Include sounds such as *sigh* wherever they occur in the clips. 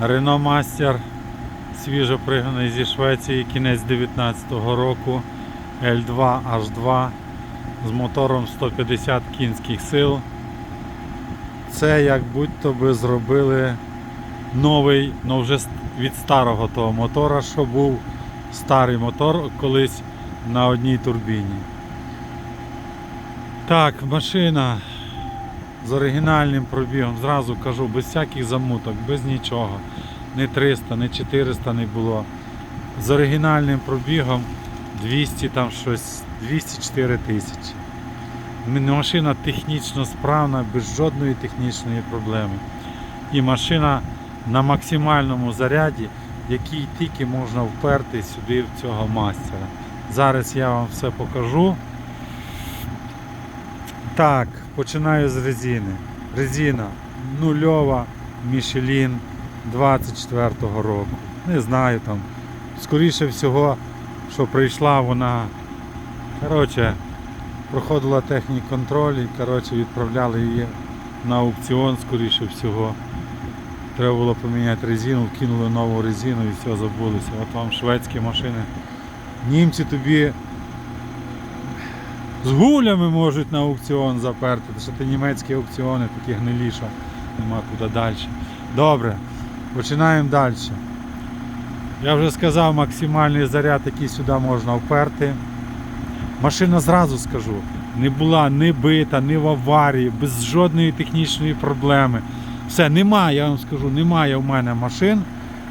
Renault Master свіжо пригнаний зі Швеції, кінець 19-го року. L2 H2 з мотором 150 кінських сил. Це як будь-то би зробили новий, ну вже від старого того мотора, що був старий мотор колись на одній турбіні. Так, машина з оригінальним пробігом, зразу кажу, без всяких замуток, без нічого. Не 300, не 400 не було. З оригінальним пробігом 200 там щось, 204 тисячі. Машина технічно справна, без жодної технічної проблеми. І машина на максимальному заряді, який тільки можна вперти сюди в цього мастера. Зараз я вам все покажу. Так, починаю з резини. Резина нульова Michelin 24-го року. Не знаю там. Скоріше всього, що прийшла вона. Коротше, проходила технік контроль і коротше, відправляли її на аукціон, скоріше всього. Треба було поміняти резину, вкинули нову резину і все забулися. От вам шведські машини. Німці тобі з гулями можуть на аукціон заперти, тому що ти німецькі аукціони такі гнилі, що нема куди далі. Добре, починаємо далі. Я вже сказав максимальний заряд, який сюди можна вперти. Машина зразу скажу, не була не бита, не в аварії, без жодної технічної проблеми. Все, немає, я вам скажу, немає в мене машин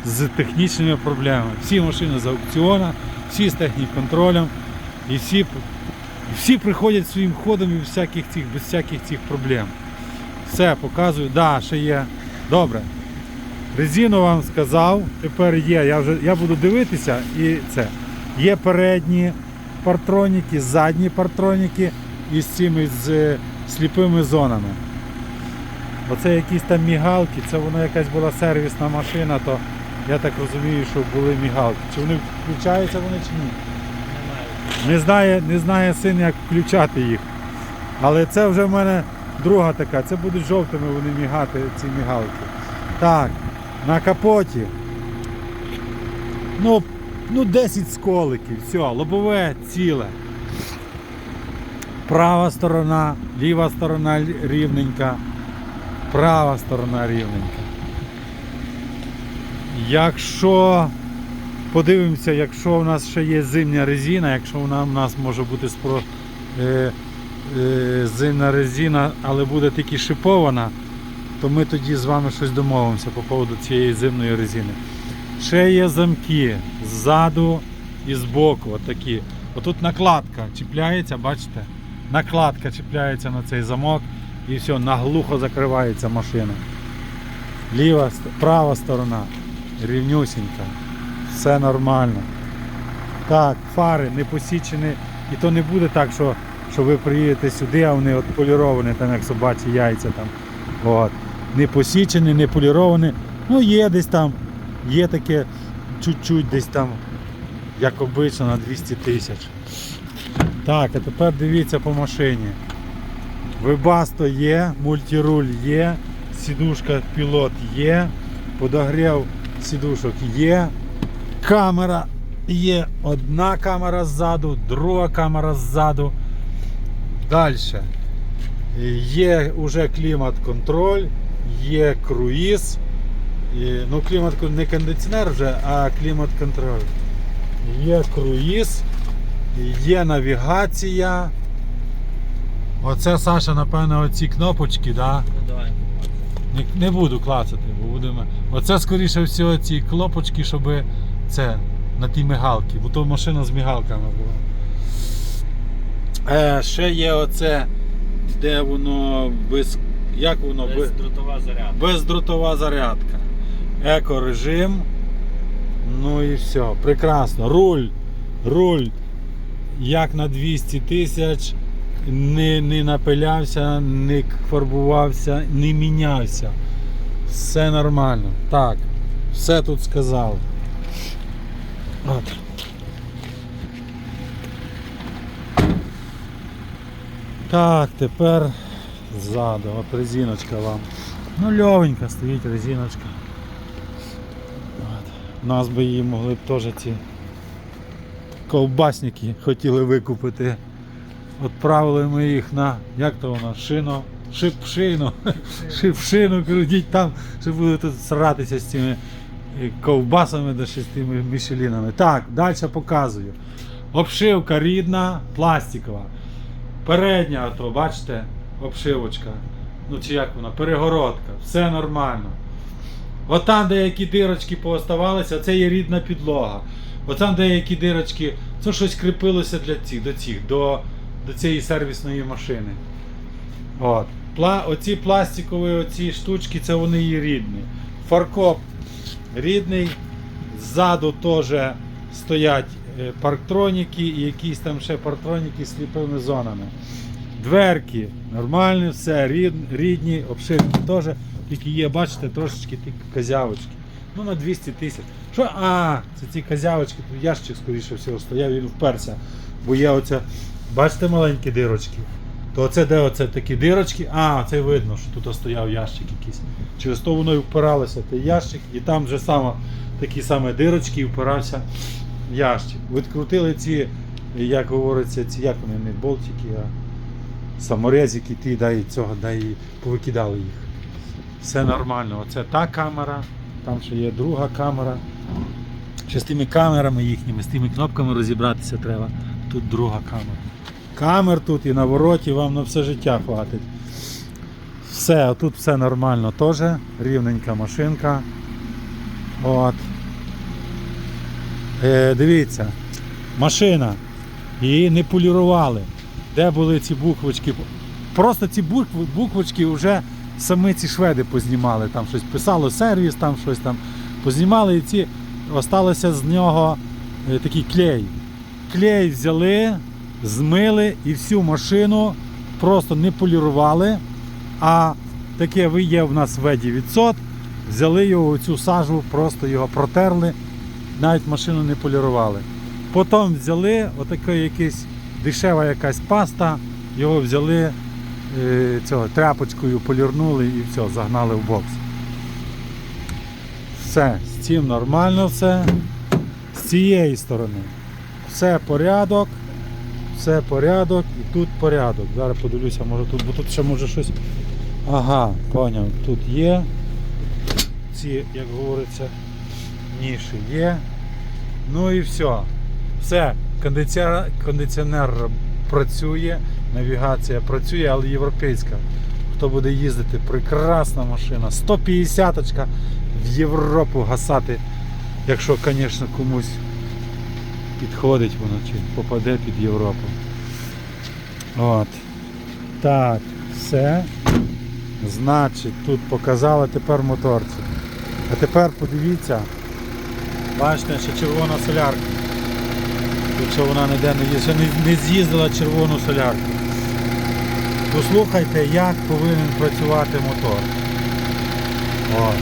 з технічними проблемами. Всі машини з аукціону, всі з техніконтролем і всі всі приходять своїм ходом і без всяких цих, без всяких цих проблем. Все, показую. Да, ще є. Добре. Резину вам сказав, тепер є. Я вже я буду дивитися і це. Є передні партроніки, задні партроніки із цими з е, сліпими зонами. Оце якісь там мігалки, це вона якась була сервісна машина, то я так розумію, що були мігалки. Чи вони включаються вони чи ні? Не знає, не знає син, як включати їх. Але це вже в мене друга така. Це будуть жовтими вони мігати, ці мігалки. Так, на капоті. Ну, ну 10 сколиків. Все, лобове ціле. Права сторона, ліва сторона рівненька, права сторона рівненька. Якщо подивимося, якщо у нас ще є зимня резина, якщо вона у нас може бути спро, е, е, зимна резина, але буде тільки шипована, то ми тоді з вами щось домовимося по поводу цієї зимної резини. Ще є замки ззаду і збоку. Отакі. Отут накладка чіпляється, бачите? Накладка чіпляється на цей замок і все, наглухо закривається машина. Ліва, права сторона, рівнюсінька все нормально. Так, фари не посічені. І то не буде так, що, що ви приїдете сюди, а вони от поліровані, там як собачі яйця. Там. От. Не посічені, не поліровані. Ну є десь там, є таке чуть-чуть десь там, як обично, на 200 тисяч. Так, а тепер дивіться по машині. Вибасто є, мультируль є, сідушка пілот є, подогрів сідушок є, камера є одна камера ззаду, друга камера ззаду. Далі. Є вже клімат-контроль, є круїз. І, ну, клімат не кондиціонер вже, а клімат-контроль. Є круїз, є навігація. Оце Саша, напевно, оці кнопочки, да? Ну давай. Не, не буду клацати, бо будемо. Оце скоріше всього ці кнопочки, щоб це на ті мигалки, бо то машина з мигалками була. Е, ще є оце, де воно без. Як воно Бездротова зарядка. бездротова зарядка. Екорежим. Ну і все. Прекрасно. Руль. Руль як на 200 тисяч. Не, не напилявся, не фарбувався, не мінявся. Все нормально. Так, все тут сказав. От. Так, тепер ззаду. От резиночка вам. Ну, льовенька стоїть резиночка. У нас би її могли б теж ці ковбасники хотіли викупити. Отправили ми їх на, як то воно, шино, шипшину, шипшину, крутіть там, що будуть тут сратися з цими ковбасами з тими мішелінами. Так, далі показую. Обшивка рідна, пластикова. Передня, ото, бачите, обшивочка. Ну чи як вона, перегородка, все нормально. От там деякі дирочки пооставалися, це є рідна підлога. От там деякі дирочки, це щось кріпилося для цих, до цих, до, до цієї сервісної машини. От. Пла, оці пластикові оці штучки, це вони є рідні. Фаркоп рідний. Ззаду теж стоять е, парктроніки і якісь там ще парктроніки з сліпими зонами. Дверки, нормальні, все, рід, рідні, обшивки теж. Тільки є, бачите, трошечки ті козявочки. Ну на 200 тисяч. Що? А, це ці козявочки, тут ящик, скоріше всього, стояв, він вперся. Бо є оця, бачите, маленькі дирочки. То оце де оце такі дирочки? А, це видно, що тут стояв ящик якийсь. Через то воно і впиралося той ящик, і там вже саме такі саме дирочки і впирався ящик. Відкрутили ці, як говориться, ці як вони не болтики, а саморезики ті, дай цього, дай повикидали їх. Все нормально. Оце та камера, там ще є друга камера. Ще з тими камерами їхніми, з тими кнопками розібратися треба. Тут друга камера. Камер тут і на вороті вам на все життя хватить. Все, тут все нормально теж, рівненька машинка. От. Е, дивіться, машина. Її не полірували. Де були ці буквочки? Просто ці буквочки вже самі ці шведи познімали. Там щось писало сервіс, там щось там познімали і ці осталося з нього е, такий клей. Клей взяли, змили і всю машину просто не полірували. А таке є в нас веді відсот. Взяли його цю сажу, просто його протерли, навіть машину не полірували. Потім взяли отакий якийсь дешева якась паста, його взяли е, цього, тряпочкою полірнули і все, загнали в бокс. Все, з цим нормально все. З цієї сторони. Все порядок. Все порядок і тут порядок. Зараз подивлюся, може тут, бо тут ще може щось. Ага, поняв, тут є. Ці, як говориться, ніші є. Ну і все. Все, кондиціонер, кондиціонер працює, навігація працює, але європейська. Хто буде їздити, прекрасна машина. 150 очка в Європу гасати, якщо, звісно, комусь підходить воно чи попаде під Європу. От. Так, все. Значить, тут показали тепер моторці. А тепер подивіться, бачите, ще червона солярка. Якщо вона ніде не є, ще не, з'їздила червону солярку. Послухайте, як повинен працювати мотор. От.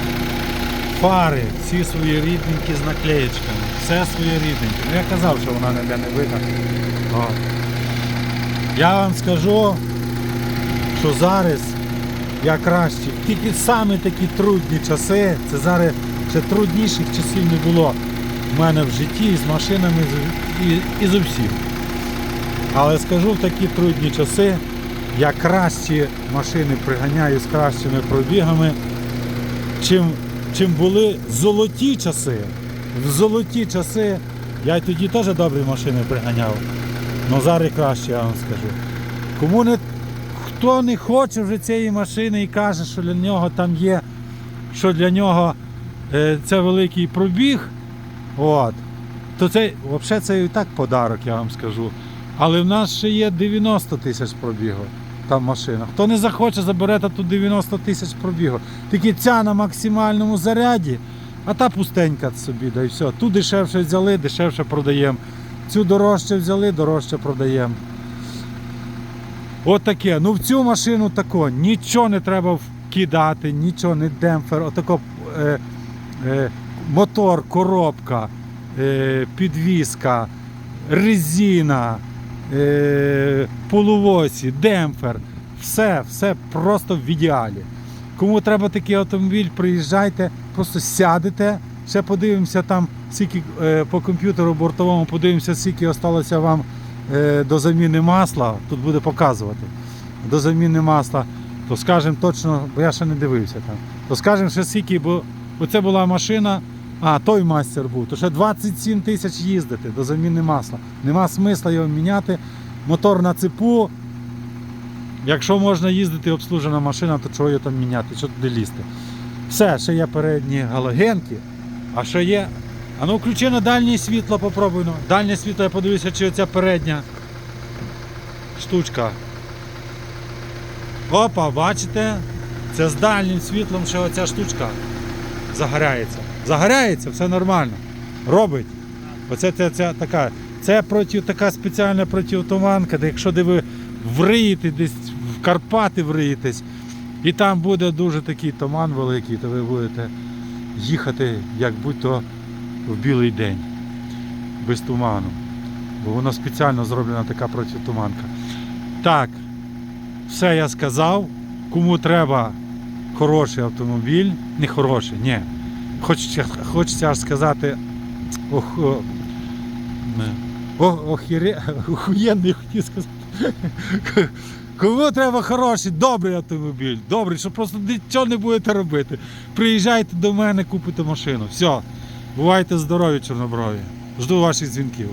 Фари, всі свої рідненькі з наклеєчками. Все своє рідненьке. Ну, Я казав, що вона ніде не видна. Я вам скажу, що зараз я краще. Тільки саме такі трудні часи, це зараз ще трудніших часів не було в мене в житті з машинами і, і з усім. Але скажу в такі трудні часи, я кращі машини приганяю з кращими пробігами, чим, чим були золоті часи. В золоті часи я й тоді теж добрі машини приганяв. але зараз краще, я вам скажу. Кому не, хто не хоче вже цієї машини і каже, що для нього там є, що для нього е, це великий пробіг, от, то це взагалі це і так подарок, я вам скажу. Але в нас ще є 90 тисяч пробігу. Там машина. Хто не захоче, заберете тут 90 тисяч пробігу. Тільки ця на максимальному заряді, а та пустенька собі, да і все. Ту дешевше взяли, дешевше продаємо. Цю дорожче взяли, дорожче продаємо. От таке. Ну в цю машину тако, нічого не треба вкидати, нічого, не демпфер, отако е, е, мотор, коробка, е, підвіска, резина, е, полуосі, демпфер. Все, все просто в ідеалі. Кому треба такий автомобіль, приїжджайте, просто сядете ще подивимося там, скільки е, по комп'ютеру бортовому подивимося, скільки осталося вам е, до заміни масла. Тут буде показувати. До заміни масла, то скажемо точно, бо я ще не дивився там. То скажемо ще скільки, бо оце була машина, а той мастер був, то ще 27 тисяч їздити до заміни масла. Нема смисла його міняти. Мотор на цепу. Якщо можна їздити обслужена машина, то чого її там міняти? Що туди лізти? Все, ще є передні галогенки, а ще є. А ну включи на дальнє світло, попробуй. Ну. Дальнє світло, я подивлюся, чи оця передня штучка. Опа, бачите? Це з дальнім світлом ще оця штучка загоряється. Загоряється, все нормально. Робить. Оце це, це така. Це проти, така спеціальна протиотуманка, де якщо де ви вриєте десь в Карпати вриєтесь, і там буде дуже такий туман великий, то ви будете їхати, як будь-то в білий день, без туману. Бо воно спеціально зроблена така протитуманка. Так, все я сказав. Кому треба хороший автомобіль, не хороший, ні. Хочеться, хочеться аж сказати, ох, о, не. о, охіре, *laughs* охуєнний хотів сказати. Кому треба хороший, добрий автомобіль, добрий, що просто нічого не будете робити. Приїжджайте до мене, купите машину. Все. Бувайте здорові, чорноброві. Жду ваших дзвінків.